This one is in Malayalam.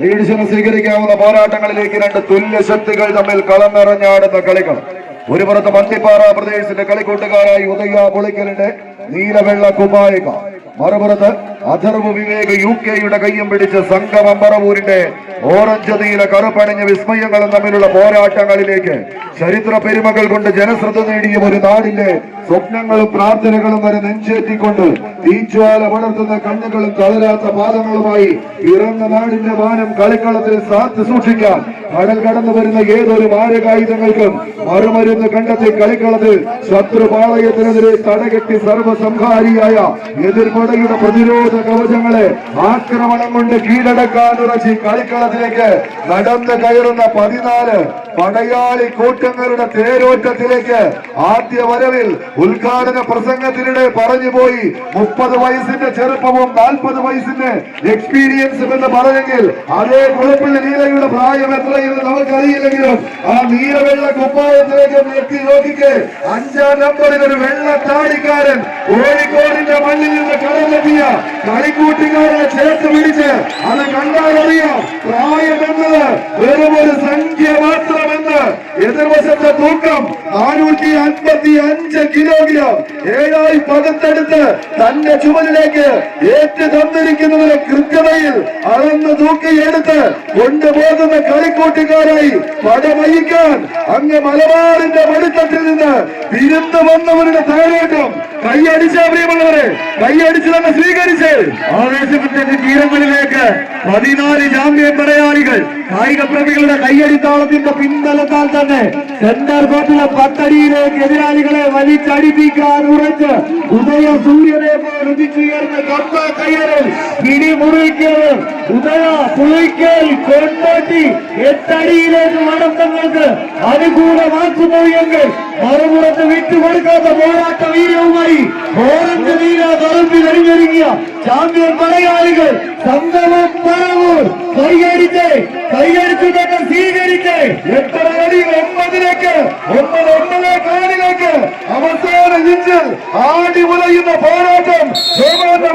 ലീഡ്സിന് സ്വീകരിക്കാവുന്ന പോരാട്ടങ്ങളിലേക്ക് രണ്ട് തുല്യ ശക്തികൾ തമ്മിൽ കളം നിറഞ്ഞാടുന്ന കളികൾ. ഒരു പുറത്ത് മന്തിപ്പാറ പ്രദേശത്തിന്റെ കളിക്കൂട്ടുകാരായി ഉദയ പൊളിക്കലിന്റെ നീലവെള്ള കുപായിക മറുപുറത്ത് അഥർവ് വിവേക് യു കെയുടെ കയ്യും പിടിച്ച് സംഗമം പറവൂരിന്റെ ഓറഞ്ച് നീല കറുപ്പണിഞ്ഞ വിസ്മയങ്ങളും തമ്മിലുള്ള പോരാട്ടങ്ങളിലേക്ക് ചരിത്ര പെരുമകൾ കൊണ്ട് ജനശ്രദ്ധ നേടിയ ഒരു നാടിന്റെ സ്വപ്നങ്ങളും പ്രാർത്ഥനകളും വരെ നെഞ്ചേറ്റിക്കൊണ്ട് തീജ്വാല വളർത്തുന്ന കണ്ണുകളും തളരാത്ത പാദങ്ങളുമായി പിറന്ന നാടിന്റെ മാനം കളിക്കളത്തിൽ സാത്ത് സൂക്ഷിക്കാം. കടൽ കടന്നു വരുന്ന ഏതൊരു മാരകായുധങ്ങൾക്കും മറുമരുന്ന് കണ്ടെത്തി കളിക്കളത്തിൽ ശത്രുപാളയത്തിനെതിരെ തടകെട്ടി സർവസംഹാരിയായ എതിർപടയുടെ പ്രതിരോധ കവചങ്ങളെ ആക്രമണം കൊണ്ട് കീഴടക്കാനുറച്ചി കളിക്കളത്തിലേക്ക് നടന്നു കയറുന്ന പതിനാല് പടയാളി കൂട്ടങ്ങളുടെ തേരോറ്റത്തിലേക്ക് ആദ്യ വരവിൽ ഉദ്ഘാടന പ്രസംഗത്തിനിടെ പറഞ്ഞുപോയി മുപ്പത് വയസ്സിന്റെ ചെറുപ്പവും നാൽപ്പത് വയസ്സിന്റെ എക്സ്പീരിയൻസും എന്ന് പറഞ്ഞെങ്കിൽ അതേ കുളപ്പള്ളി നീലയുടെ പ്രായം എത്രയെന്ന് നമുക്കറിയില്ലെങ്കിലും ആ നീലവെള്ള കുപ്പായത്തിലേക്ക് നിർത്തി നോക്കിക്ക്. അഞ്ചാം നമ്പറിൽ ഒരു വെള്ള താടിക്കാരൻ കോഴിക്കോടിന്റെ മണ്ണിൽ നിന്ന് കടന്നെത്തിയ കളിക്കൂട്ടുകാരനെ ചേർത്ത് പിടിച്ച് അത് കണ്ടാലറിയാം പ്രായമെന്നത് വെറും ഒരു സംഖ്യ മാത്രമെന്ന് എതിർവശത്തെ തൂക്കം നാനൂറ്റി അൻപത്തി അഞ്ച് കിലോഗ്രാം. ഏഴായി പകത്തെടുത്ത് തന്റെ ചുമലിലേക്ക് ഏറ്റു തന്നിരിക്കുന്നതിന് കൃത്യതയിൽ അളന്ന് തൂക്കിയെടുത്ത് കൊണ്ടുപോകുന്ന കളിക്കൂട്ടുകാരായി പടമയിക്കാൻ അങ്ങ് മലബാറിന്റെ മടിത്തട്ടിൽ നിന്ന് വിരുന്ന് വന്നവരുടെ താഴേറ്റം കൈയടിച്ച പ്രിയമുള്ളവരെ കൈയടിച്ച് തന്നെ സ്വീകരിച്ച് ആവേശത്തിന്റെ തീരങ്ങളിലേക്ക് പതിനാല് ചാമ്പ്യൻ പടയാളികൾ കായിക പ്രേമികളുടെ കൈയടിത്താളത്തിന്റെ പിൻബലത്താൽ തന്നെ സെന്റർ ബോട്ടിലെ പത്തടിയിലേക്ക് എതിരാളികളെ വലിച്ചടിപ്പിക്കാൻ ഉറച്ച് ഉദയ സൂര്യനെ പിടിമുറിക്കൽ ഉദയ പുളിക്കൽ കൊണ്ടോട്ടി എട്ടടിയിലേക്ക് മടത്തങ്ങൾക്ക് അനുകൂലമാക്കുന്നു എങ്കിൽ மறுபுறத்தை விட்டு கொடுக்காத போராட்ட வீரியமாய் ஓரங்க வீரா தொடர்பு நெருங்கிய சாம்பியன் படையாளிகள் சங்கமும் பரவும் கையடித்து கையடித்து பெற்ற சீகரித்து எத்தனை அடி ஒன்பதிலேக்கு ஒன்பது ஒன்பதே காலிலேக்கு அவசர இஞ்சில் ஆடி உலகின்ற போராட்டம் சோமாட்ட